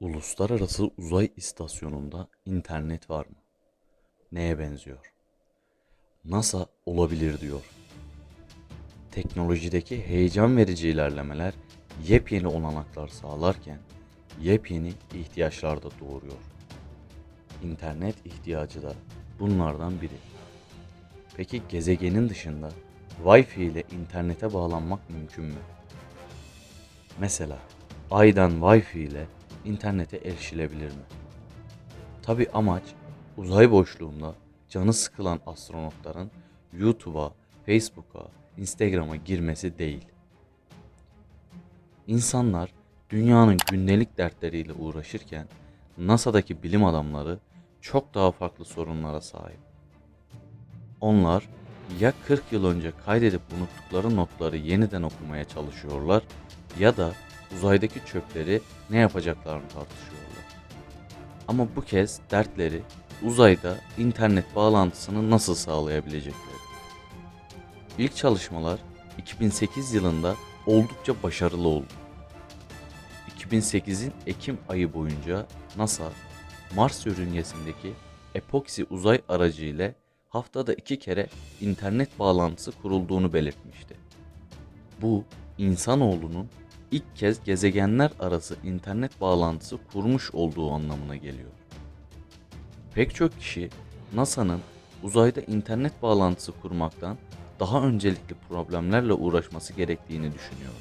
Uluslararası Uzay İstasyonu'nda internet var mı? Neye benziyor? NASA olabilir diyor. Teknolojideki heyecan verici ilerlemeler yepyeni olanaklar sağlarken yepyeni ihtiyaçlar da doğuruyor. İnternet ihtiyacı da bunlardan biri. Peki gezegenin dışında Wi-Fi ile internete bağlanmak mümkün mü? Mesela Ay'dan Wi-Fi ile internete erişilebilir mi? Tabi amaç uzay boşluğunda canı sıkılan astronotların YouTube'a, Facebook'a, Instagram'a girmesi değil. İnsanlar dünyanın gündelik dertleriyle uğraşırken NASA'daki bilim adamları çok daha farklı sorunlara sahip. Onlar ya 40 yıl önce kaydedip unuttukları notları yeniden okumaya çalışıyorlar ya da uzaydaki çöpleri ne yapacaklarını tartışıyorlar. Ama bu kez dertleri uzayda internet bağlantısını nasıl sağlayabilecekleri. İlk çalışmalar 2008 yılında oldukça başarılı oldu. 2008'in Ekim ayı boyunca NASA, Mars yörüngesindeki epoksi uzay aracı ile haftada iki kere internet bağlantısı kurulduğunu belirtmişti. Bu, insanoğlunun ilk kez gezegenler arası internet bağlantısı kurmuş olduğu anlamına geliyor. Pek çok kişi NASA'nın uzayda internet bağlantısı kurmaktan daha öncelikli problemlerle uğraşması gerektiğini düşünüyor.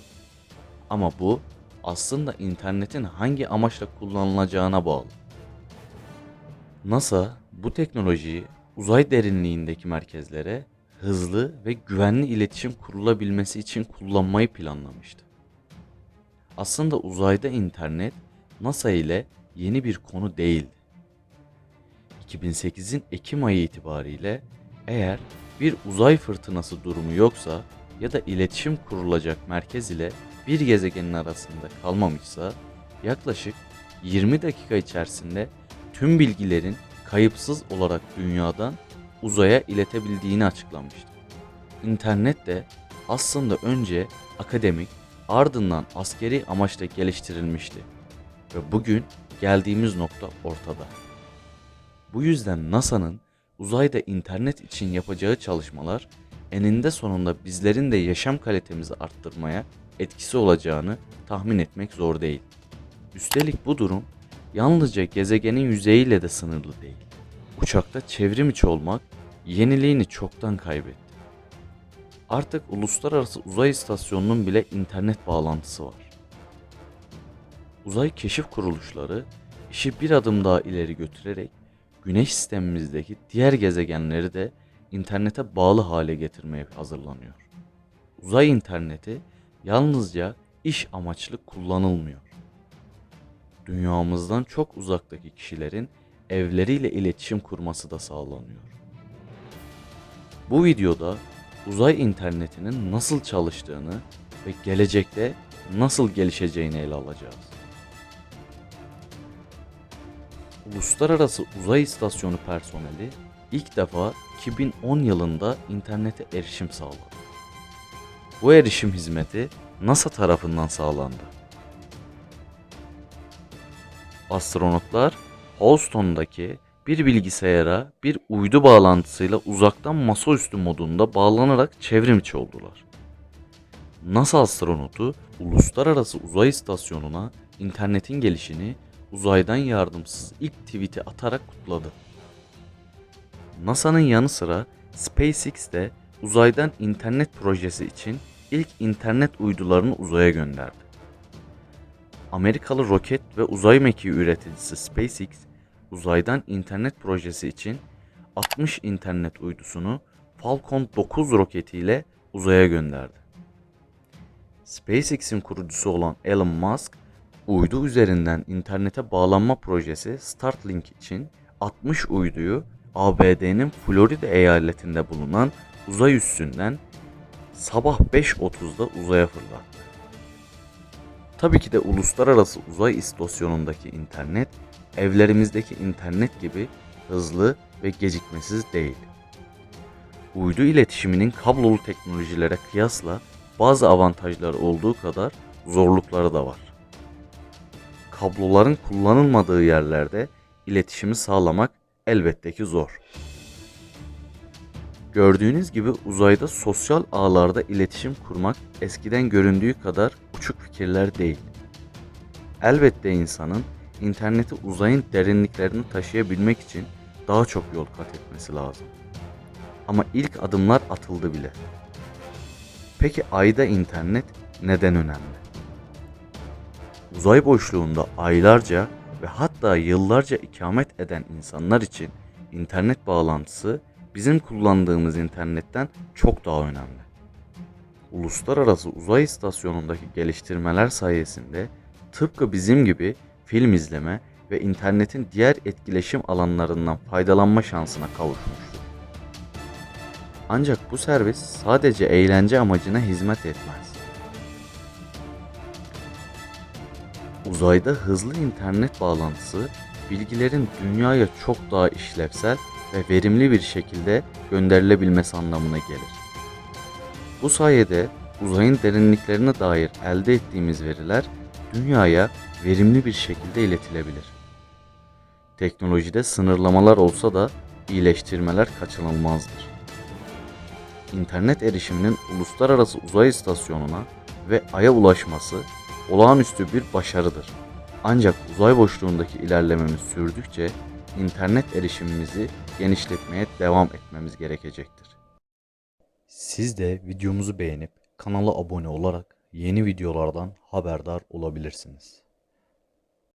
Ama bu aslında internetin hangi amaçla kullanılacağına bağlı. NASA bu teknolojiyi uzay derinliğindeki merkezlere hızlı ve güvenli iletişim kurulabilmesi için kullanmayı planlamıştı. Aslında uzayda internet NASA ile yeni bir konu değildi. 2008'in Ekim ayı itibariyle eğer bir uzay fırtınası durumu yoksa ya da iletişim kurulacak merkez ile bir gezegenin arasında kalmamışsa yaklaşık 20 dakika içerisinde tüm bilgilerin kayıpsız olarak dünyadan uzaya iletebildiğini açıklamıştı. İnternet de aslında önce akademik ardından askeri amaçla geliştirilmişti ve bugün geldiğimiz nokta ortada. Bu yüzden NASA'nın uzayda internet için yapacağı çalışmalar eninde sonunda bizlerin de yaşam kalitemizi arttırmaya etkisi olacağını tahmin etmek zor değil. Üstelik bu durum yalnızca gezegenin yüzeyiyle de sınırlı değil. Uçakta çevrim içi olmak yeniliğini çoktan kaybetti. Artık uluslararası uzay istasyonunun bile internet bağlantısı var. Uzay keşif kuruluşları işi bir adım daha ileri götürerek Güneş sistemimizdeki diğer gezegenleri de internete bağlı hale getirmeye hazırlanıyor. Uzay interneti yalnızca iş amaçlı kullanılmıyor. Dünyamızdan çok uzaktaki kişilerin evleriyle iletişim kurması da sağlanıyor. Bu videoda uzay internetinin nasıl çalıştığını ve gelecekte nasıl gelişeceğini ele alacağız. Uluslararası Uzay İstasyonu personeli ilk defa 2010 yılında internete erişim sağladı. Bu erişim hizmeti NASA tarafından sağlandı. Astronotlar Houston'daki bir bilgisayara bir uydu bağlantısıyla uzaktan masaüstü modunda bağlanarak çevrimiçi oldular. NASA astronotu Uluslararası Uzay İstasyonu'na internetin gelişini uzaydan yardımsız ilk tweet'i atarak kutladı. NASA'nın yanı sıra SpaceX de uzaydan internet projesi için ilk internet uydularını uzaya gönderdi. Amerikalı roket ve uzay mekiği üreticisi SpaceX, uzaydan internet projesi için 60 internet uydusunu Falcon 9 roketiyle uzaya gönderdi. SpaceX'in kurucusu olan Elon Musk, uydu üzerinden internete bağlanma projesi Starlink için 60 uyduyu ABD'nin Florida eyaletinde bulunan uzay üssünden sabah 5.30'da uzaya fırlattı. Tabii ki de uluslararası uzay istasyonundaki internet evlerimizdeki internet gibi hızlı ve gecikmesiz değil. Uydu iletişiminin kablolu teknolojilere kıyasla bazı avantajları olduğu kadar zorlukları da var. kabloların kullanılmadığı yerlerde iletişimi sağlamak elbette ki zor. Gördüğünüz gibi uzayda sosyal ağlarda iletişim kurmak eskiden göründüğü kadar uçuk fikirler değil. Elbette insanın interneti uzayın derinliklerini taşıyabilmek için daha çok yol kat etmesi lazım. Ama ilk adımlar atıldı bile. Peki ayda internet neden önemli? Uzay boşluğunda aylarca ve hatta yıllarca ikamet eden insanlar için internet bağlantısı bizim kullandığımız internetten çok daha önemli. Uluslararası Uzay İstasyonu'ndaki geliştirmeler sayesinde tıpkı bizim gibi film izleme ve internetin diğer etkileşim alanlarından faydalanma şansına kavuşmuştur. Ancak bu servis sadece eğlence amacına hizmet etmez. Uzayda hızlı internet bağlantısı bilgilerin dünyaya çok daha işlevsel ve verimli bir şekilde gönderilebilmesi anlamına gelir. Bu sayede uzayın derinliklerine dair elde ettiğimiz veriler dünyaya verimli bir şekilde iletilebilir. Teknolojide sınırlamalar olsa da iyileştirmeler kaçınılmazdır. İnternet erişiminin uluslararası uzay istasyonuna ve Ay'a ulaşması olağanüstü bir başarıdır. Ancak uzay boşluğundaki ilerlememiz sürdükçe internet erişimimizi genişletmeye devam etmemiz gerekecektir. Siz de videomuzu beğenip kanala abone olarak yeni videolardan haberdar olabilirsiniz.